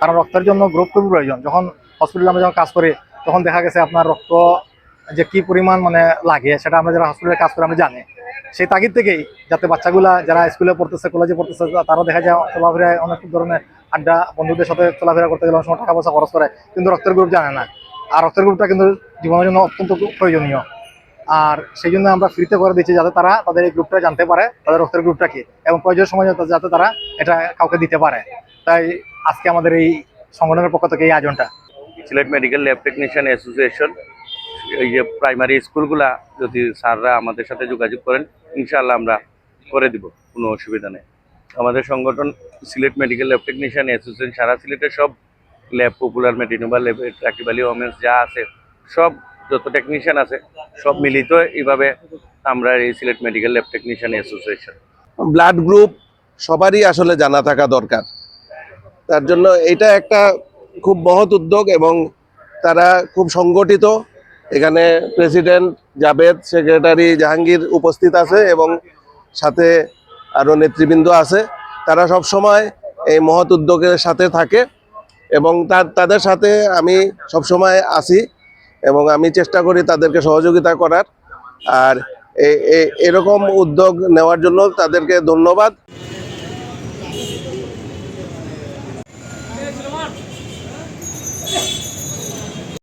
কারণ রক্তের জন্য গ্রুপ খুবই প্রয়োজন। যখন হসপিটালে আমরা যখন কাজ করি, তখন দেখা গেছে আপনার রক্ত যে কি পরিমাণ মানে লাগে সেটা আমরা যারা হসপিটালে কাজ করি, আমরা জানি। সেই তাগিদ থেকেই যাতে বাচ্চাগুলা যারা স্কুলে পড়তেছে কলেজে পড়তেছে তারা দেখা যায় চলাফেরায় অনেক ধরনের আড্ডা, বন্ধুদের সাথে চলাফেরা করতে গেলে অনেক সময় টাকা পয়সা খরচ করে, কিন্তু রক্তের গ্রুপ জানে না। আর রক্তের গ্রুপটা কিন্তু জীবনের জন্য অত্যন্ত প্রয়োজনীয়। আর সেই জন্য আমরা ফ্রিতে করে দিচ্ছি যাতে তারা তাদের এই গ্রুপটা জানতে পারে, তাদের রক্তের গ্রুপটা কি, এবং প্রয়োজনের সময় যাতে- যাতে তারা এটা কাউকে দিতে পারে। তাই আজকে আমাদের এই সংগঠনের পক্ষ থেকে এই আয়োজনটা। Sylhet medical lab technician association এই যে প্রাইমারি স্কুলগুলা যদি স্যাররা আমাদের সাথে যোগাযোগ করেন ইনশাআল্লাহ আমরা করে দিব কোনো অসুবিধা নেই। আমাদের সংগঠন Sylhet medical lab technician association সারা সিলেটের সব ল্যাব পপুলার মেডিনোভা ল্যাব ট্রাকিবালি ওমেন্স যা আছে সব যত টেকনিশিয়ান আছে সব মিলিত এইভাবে আমরা এই Sylhet medical lab technician association blood group সবারই আসলে জানা থাকা দরকার। তার জন্য এটা একটা খুব মহৎ উদ্যোগ এবং তারা খুব সংগঠিত। এখানে প্রেসিডেন্ট জাভেদ, সেক্রেটারি জাহাঙ্গীর উপস্থিত আছে এবং সাথে আরও নেতৃবৃন্দ আছে। তারা সব সময় এই মহৎ উদ্যোগের সাথে থাকে এবং তার, তাদের সাথে আমি সব সময় আসি এবং আমি চেষ্টা করি তাদেরকে সহযোগিতা করার। আর এরকম উদ্যোগ নেওয়ার জন্য তাদেরকে ধন্যবাদ।